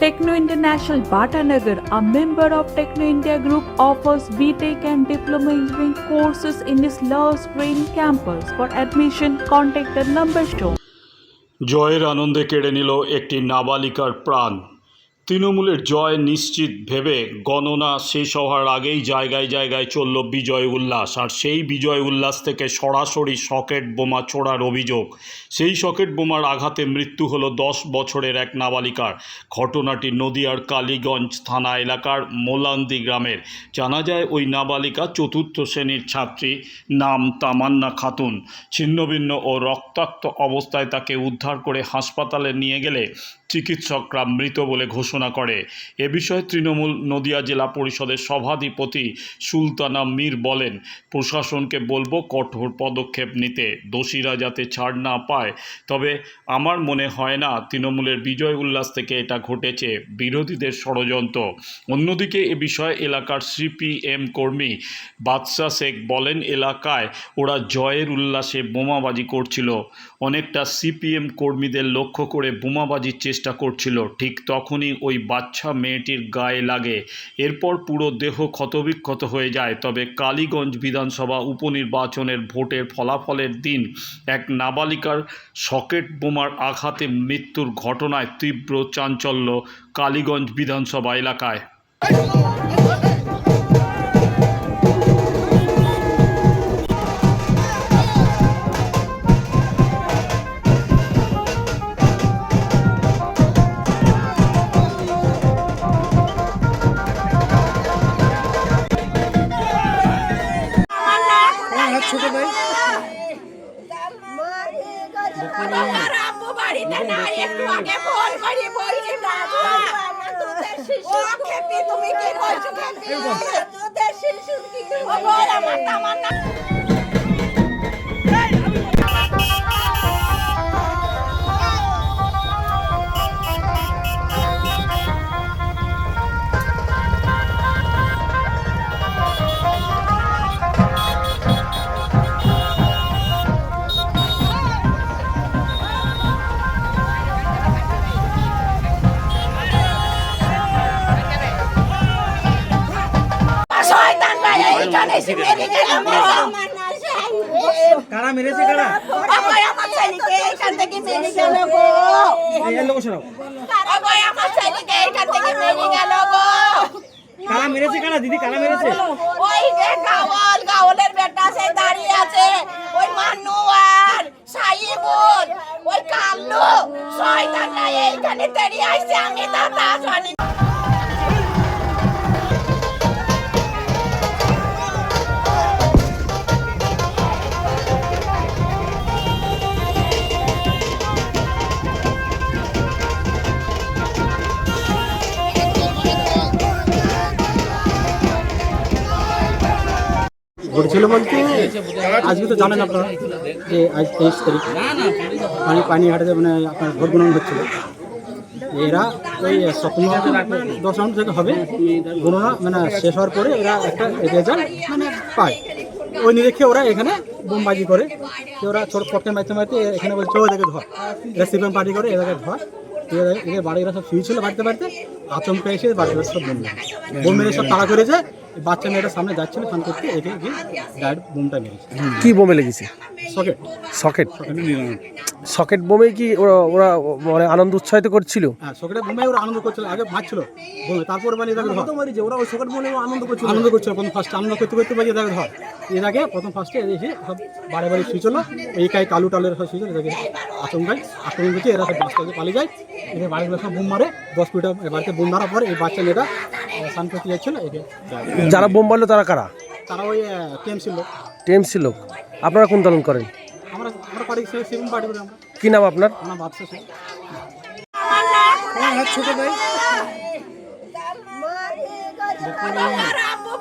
Techno International Bhatanagar, a member of Techno India Group, offers BTEC and Diploma Engineering courses in its Love Spring campus. For admission, contact the number shown. জয়ের আনন্দে কেড়ে নিল একটি নাবালিকার প্রাণ তৃণমূলের জয় নিশ্চিত ভেবে গণনা শেষ হওয়ার আগেই জায়গায় জায়গায় চলল বিজয় উল্লাস। আর সেই বিজয় উল্লাস থেকে সরাসরি সকেট বোমা ছোড়ার অভিযোগ। সেই সকেট বোমার আঘাতে মৃত্যু হলো দশ বছরের এক নাবালিকার। ঘটনাটি নদিয়ার কালীগঞ্জ থানা এলাকার মোলান্দি গ্রামের। জানা যায়, ওই নাবালিকা চতুর্থ শ্রেণির ছাত্রী, নাম তামান্না খাতুন। ছিন্নভিন্ন ও রক্তাক্ত অবস্থায় তাকে উদ্ধার করে হাসপাতালে নিয়ে গেলে চিকিৎসকরা মৃত বলে ঘোষণা করে। এ বিষয়ে তৃণমূল নদিয়া জেলা পরিষদের সভাধিপতি সুলতানা মীর বলেন, প্রশাসনকে বলব কঠোর পদক্ষেপ নিতে, দোষীরা যাতে ছাড় না পায়। তবে আমার মনে হয় না, তৃণমূলের বিজয় উল্লাস থেকে এটা ঘটেছে, বিরোধীদের ষড়যন্ত্র। অন্যদিকে এ বিষয়ে এলাকার সিপিএম কর্মী বাদশা শেখ বলেন, এলাকায় ওরা জয়ের উল্লাসে বোমাবাজি করছিল। অনেকটা সিপিএম কর্মীদের লক্ষ্য করে বোমাবাজির চেষ্টা করছিল। ঠিক তখনই ওই বাচ্চা মেয়েটির গায়ে লাগে। এরপর পুরো দেহ ক্ষতবিক্ষত হয়ে যায়। তবে কালীগঞ্জ বিধানসভা উপনির্বাচনের ভোটের ফলাফলের দিন এক নাবালিকার সকেট বোমার আঘাতে মৃত্যুর ঘটনায় তীব্র চাঞ্চল্য কালীগঞ্জ বিধানসভা এলাকায়। করে বলছি বাবা তুমি কি করছ? খেপি তোদের শিশুর কি খবর আমার তামান্না। কারা মেরেছে কারা? আমার আমার ছেলেকে এইখান থেকে মেরে গেল গো। এই লোক সরাও। আমার আমার ছেলেকে এইখান থেকে মেরে গেল গো। কারা মেরেছে কারা? দিদি কারা মেরেছে? ওই যে গাওয়াল গাওয়ালের বেটা সে দাঁড়িয়ে আছে। ওই মানুয়ার সাইবুল ওই কাল্লু। শয়তানরা এইখানে তেড়িয়ে আসছে আমি দাদা জানি ঘটেছিল বলতে, আজকে তো জানেন আপনারা যে আজ তেইশ তারিখ। পানি পানিঘাটে মানে আপনার ভোট গ্রহণ হচ্ছিল। এরা ওই সপ্তম দশ রাউন্ড থেকে হবে গণনা মানে শেষ হওয়ার পরে এরা একটা রেজাল্ট মানে পায়। ওই নিরীক্ষে ওরা এখানে বোমবাজি করে ওরা ছোট পক্ষে মারতে মারতে এখানে বলছে ও এদেরকে ধর এরা সিপিএম পার্টি করে এদেরকে ধর এদের এদের বাড়িরা সব ছিল বাড়িতে বাড়িতে। আচমকা এসে বাড়িতে সব বোম মেরে বোম মেরে সব তাড়া করেছে বাচ্চা মেয়েটা সামনে যাচ্ছিল ফান করতে একে গিয়ে ডাইরেক্ট বোমটা মেরেছে। কি বোমে লেগেছে? সকেট সকেট সকেট বোমে কি ওরা ওরা মানে আনন্দ উৎসাহিত করছিল? হ্যাঁ সকেটে বোমে ওরা আনন্দ করছিল আগে মারছিল বোমে তারপর মানে এটাকে ধর মারিছে ওরা ওই সকেট বোমে আনন্দ করছিল। আনন্দ করছিল প্রথম ফার্স্টে আনন্দ করতে করতে বাজে এটাকে ধর। এটাকে প্রথম ফার্স্টে এসে সব বারে বারে শুয়েছিল এই কাই কালু টালের সব শুয়েছিল এটাকে আচমকায় আক্রমণ করছে এরা সব বাচ্চা পালিয়ে যায় এদের বাড়িগুলো সব বোম মারে দশ মিটার বাড়িতে বোম মারার পরে এই বাচ্চা মেয়েটা স্নান করতে যাচ্ছিল যারা বোম মারলো তারা কারা? তারা ওই টিএমসি লোক। টিএমসি লোক। আপনারা কোন দলন করেন? আমরা আমরা পার্টি সেভেন পার্টি করি আমরা। কি নাম আপনার? বাদশা ছোট ভাই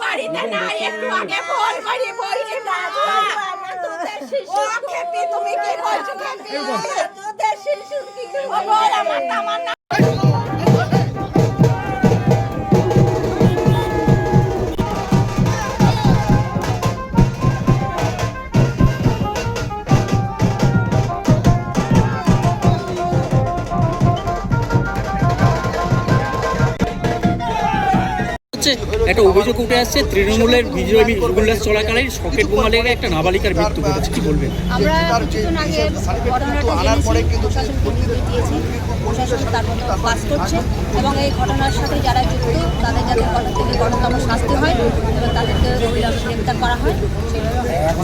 বাড়িতে নাই একটু আগে ফোন করে বলছি বাবা ও খেপি তুমি কি করছ খেপি? হচ্ছে? একটা অভিযোগ উঠে আসছে, তৃণমূলের বিজয় উল্লাস চলাকালীন সকেট বোমা লেগে একটা নাবালিকার মৃত্যু ঘটেছে, কি বলবেন? তার এবং এই ঘটনার সাথে যারা যুক্ত, তাদের যাতে কঠোরতম শাস্তি হয় এবং তাদেরকে গ্রেপ্তার করা হয়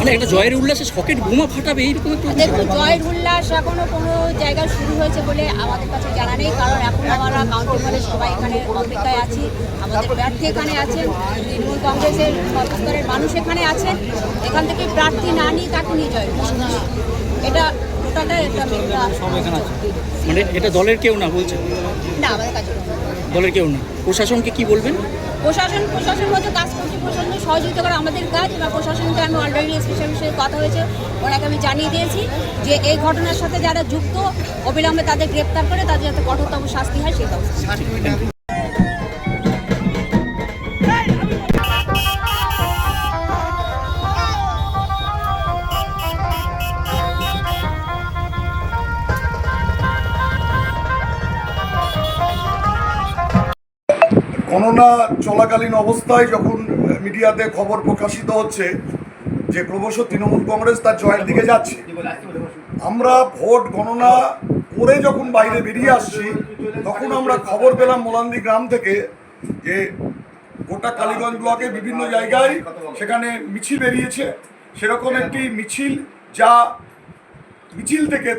মানে একটা জয়ের উল্লাসে সকেট বোমা ফাটাবে এইরকম একটা দেখুন জয়ের উল্লাস এখনও কোনো জায়গায় শুরু হয়েছে বলে আমাদের কাছে জানা নেই কারণ এখন আমরা কাউন্টিং হলে সবাই এখানে অপেক্ষায় আছি আমাদের প্রার্থী এখানে আছেন তৃণমূল কংগ্রেসের সর্বস্তরের মানুষ এখানে আছেন এখান থেকে প্রার্থী না নিয়ে তাকে নিয়ে জয় এটা টোটালটা একটা মানে এটা দলের কেউ না বলছে? না আমাদের কাছে না। দলের কেউ না প্রশাসনকে কি বলবেন? প্রশাসন প্রশাসন মতো কাজ করছে প্রশাসনের সহযোগিতা করা আমাদের কাজ বা প্রশাসনকে আমি অলরেডি স্পেশাল সাথে কথা হয়েছে ওনাকে আমি জানিয়ে দিয়েছি যে এই ঘটনার সাথে যারা যুক্ত অবিলম্বে তাদের গ্রেপ্তার করে তাদের যাতে কঠোরতম শাস্তি হয় সেই ব্যবস্থা। চলাকালীন অবস্থায় যখন মিডিয়াতে খবর প্রকাশিত হচ্ছে যে ক্রমশ তৃণমূল কংগ্রেস তার জয়ের দিকে যাচ্ছে, আমরা ভোট গণনা করে যখন বাইরে বেরিয়ে আসছি, তখন আমরা খবর পেলাম মোলান্দি গ্রাম থেকে যে গোটা কালীগঞ্জ ব্লকে বিভিন্ন জায়গায় সেখানে মিছিল বেরিয়েছে। সেরকম একটি মিছিল যা মিছিল থেকে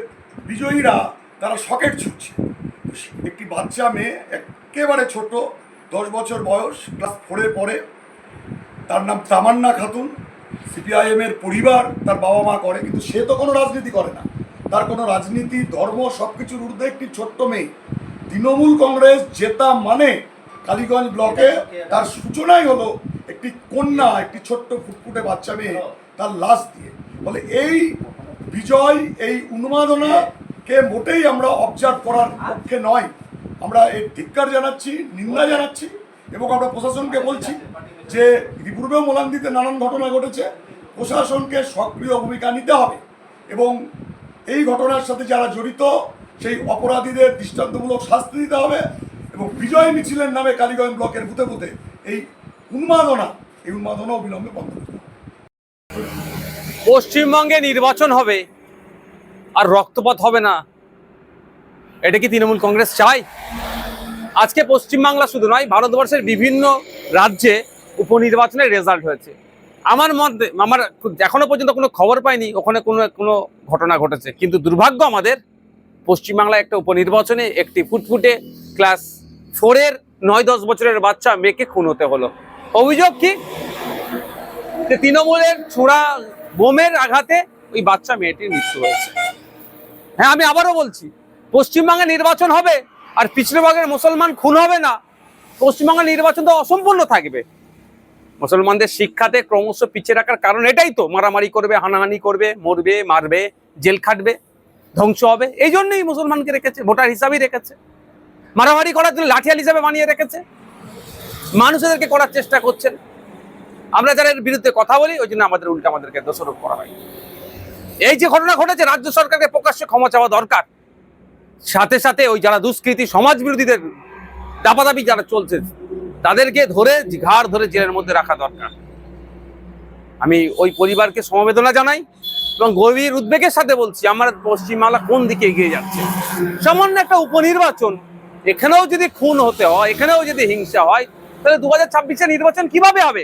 বিজয়ীরা তারা সকেট ছুটছে একটি বাচ্চা মেয়ে, একেবারে ছোট দশ বছর বয়স ক্লাস ফোরে পড়ে তার নাম তামান্না খাতুন সিপিআইএমের পরিবার, তার বাবা মা করে, কিন্তু সে তো কোনো রাজনীতি করে না। তার কোনো রাজনীতি, ধর্ম সব কিছুর ঊর্ধ্বে একটি ছোট্ট মেয়ে। তৃণমূল কংগ্রেস জেতা মানে কালীগঞ্জ ব্লকে তার সূচনাই হলো একটি কন্যা, একটি ছোট্ট ফুটফুটে বাচ্চা মেয়ে তার লাশ দিয়ে। বলে এই বিজয়, এই উন্মাদনাকে মোটেই আমরা অবজার্ভ করার পক্ষে নয়। আমরা এর ধিক্কার জানাচ্ছি, নিন্দা জানাচ্ছি এবং আমরা প্রশাসনকে বলছি যে ইতিপূর্বেও মোলান্দিতে নানান ঘটনা ঘটেছে, প্রশাসনকে সক্রিয় ভূমিকা নিতে হবে এবং এই ঘটনার সাথে যারা জড়িত, সেই অপরাধীদের দৃষ্টান্তমূলক শাস্তি দিতে হবে এবং বিজয় মিছিলের নামে কালীগঞ্জ ব্লকের বুথে বুথে এই উন্মাদনা এই উন্মাদনা অবিলম্বে বন্ধ করতে পশ্চিমবঙ্গে নির্বাচন হবে আর রক্তপাত হবে না। এটা কি তৃণমূল কংগ্রেস চায় আজকে পশ্চিমবাংলা শুধু নয়, ভারতবর্ষের বিভিন্ন রাজ্যে উপনির্বাচনের রেজাল্ট হয়েছে। আমার মধ্যে, আমার এখনও পর্যন্ত কোনো খবর পাইনি, ওখানে কোনো কোনো ঘটনা ঘটেছে। কিন্তু দুর্ভাগ্য আমাদের, পশ্চিমবাংলায় একটা উপনির্বাচনে একটি ফুটফুটে ক্লাস ফোরের নয় দশ বছরের বাচ্চা মেয়েকে খুন হতে হলো। অভিযোগ কি? যে তৃণমূলের ছোড়া বোমের আঘাতে ওই বাচ্চা মেয়েটির মৃত্যু হয়েছে। হ্যাঁ আমি আবারও বলছি পশ্চিমবঙ্গে নির্বাচন হবে আর পিছড়েভাগের মুসলমান খুন হবে না, পশ্চিমবঙ্গের নির্বাচন তো অসম্পূর্ণ থাকবে। মুসলমানদের শিক্ষাতে ক্রমশ পিছিয়ে রাখার কারণ এটাই তো, মারামারি করবে, হানাহানি করবে, মরবে, মারবে, জেল খাটবে, ধ্বংস হবে, এই জন্যই মুসলমানকে রেখেছে, ভোটার হিসাবেই রেখেছে। মারামারি করার জন্য লাঠিয়াল হিসাবে বানিয়ে রেখেছে। মানুষদেরকে করার চেষ্টা করছেন। আমরা যারা এর বিরুদ্ধে কথা বলি, ওই জন্য আমাদের উল্টে আমাদেরকে দোষারোপ করা হয়। এই যে ঘটনা ঘটেছে, রাজ্য সরকারকে প্রকাশ্যে ক্ষমা চাওয়া দরকার। সাথে সাথে ওই যারা দুষ্কৃতী সমাজ বিরোধীদের দাপাদাপি যারা চলছে, তাদেরকে ধরে, ঘাড় ধরে জেলের মধ্যে রাখা দরকার। আমি ওই পরিবারকে সমবেদনা জানাই এবং গভীর উদ্বেগের সাথে বলছি, আমার পশ্চিমবাংলা কোন দিকে এগিয়ে যাচ্ছে? সামান্য একটা উপনির্বাচন, এখানেও যদি খুন হতে হয়, এখানেও যদি হিংসা হয়, তাহলে দু হাজার ছাব্বিশে নির্বাচন কীভাবে হবে?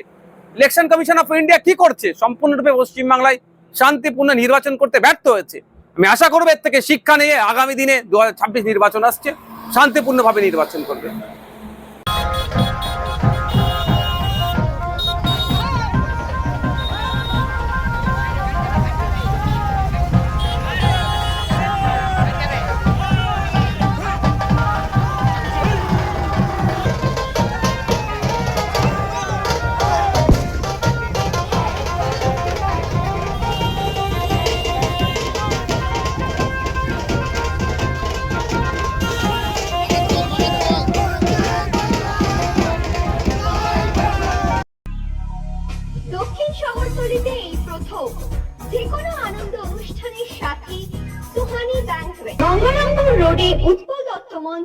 ইলেকশন কমিশন অফ ইন্ডিয়া কি করছে? সম্পূর্ণরূপে পশ্চিমবাংলায় শান্তিপূর্ণ নির্বাচন করতে ব্যর্থ হয়েছে। আমি আশা করব এর থেকে শিক্ষা নিয়ে আগামী দিনে দু হাজার ছাব্বিশ নির্বাচন আসছে, শান্তিপূর্ণভাবে নির্বাচন করবে।